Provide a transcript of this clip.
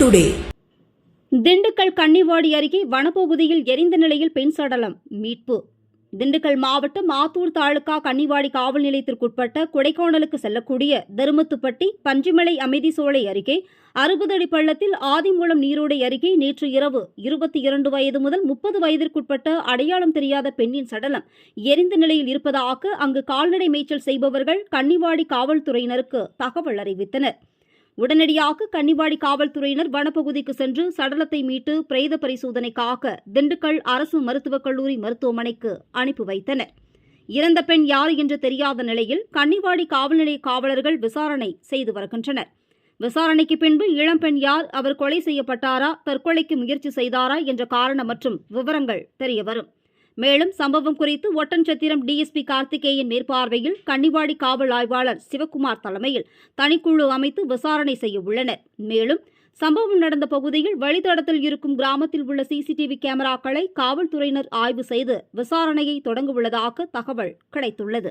Today Dindigul Kannivadi அருகே வனப்பகுதியில் எரிந்த நிலையில் பெண் சடலம் மீட்பு. திண்டுக்கல் மாவட்டம் ஆத்தூர் தாலுகா கன்னிவாடி காவல் நிலையத்திற்குட்பட்ட கொடைக்கானலுக்கு செல்லக்கூடிய தருமத்துப்பட்டி பஞ்சுமலை அமைதி சோலை அருகே அறுபது அடி பள்ளத்தில் ஆதிமூலம் நீரோடை அருகே நேற்று இரவு இருபத்தி இரண்டு வயது முதல் முப்பது வயதிற்குட்பட்ட அடையாளம் தெரியாத பெண்ணின் சடலம் எரிந்த நிலையில் இருப்பதாக அங்கு கால்நடை மேய்ச்சல் செய்பவர்கள் கன்னிவாடி காவல்துறையினருக்கு தகவல் அறிவித்தனர். உடனடியாக கன்னிவாடி காவல்துறையினர் வனப்பகுதிக்கு சென்று சடலத்தை மீட்டு பிரேத பரிசோதனைக்காக திண்டுக்கல் அரசு மருத்துவக் கல்லூரி மருத்துவமனைக்கு அனுப்பி வைத்தனர். இறந்த பெண் யார் என்று தெரியாத நிலையில் கன்னிவாடி காவல் நிலைய காவலர்கள் விசாரணை செய்து வருகின்றனர். விசாரணைக்கு பின்பு இளம்பெண் யார் அவர் கொலை செய்யப்பட்டாரா தற்கொலைக்கு முயற்சி செய்தாரா என்ற காரணம் மற்றும் விவரங்கள் தெரியவரும். மேலும் சம்பவம் குறித்து ஒட்டன்சத்திரம் டிஎஸ்பி கார்த்திகேயன் மேற்பார்வையில் கன்னிவாடி காவல் ஆய்வாளர் சிவக்குமார் தலைமையில் தனிக்குழு அமைத்து விசாரணை செய்ய உள்ளனர். மேலும் சம்பவம் நடந்த பகுதியில் வழித்தடத்தில் இருக்கும் கிராமத்தில் உள்ள சிசிடிவி கேமராக்களை காவல்துறையினர் ஆய்வு செய்து விசாரணையை தொடங்க உள்ளதாக தகவல் கிடைத்துள்ளது.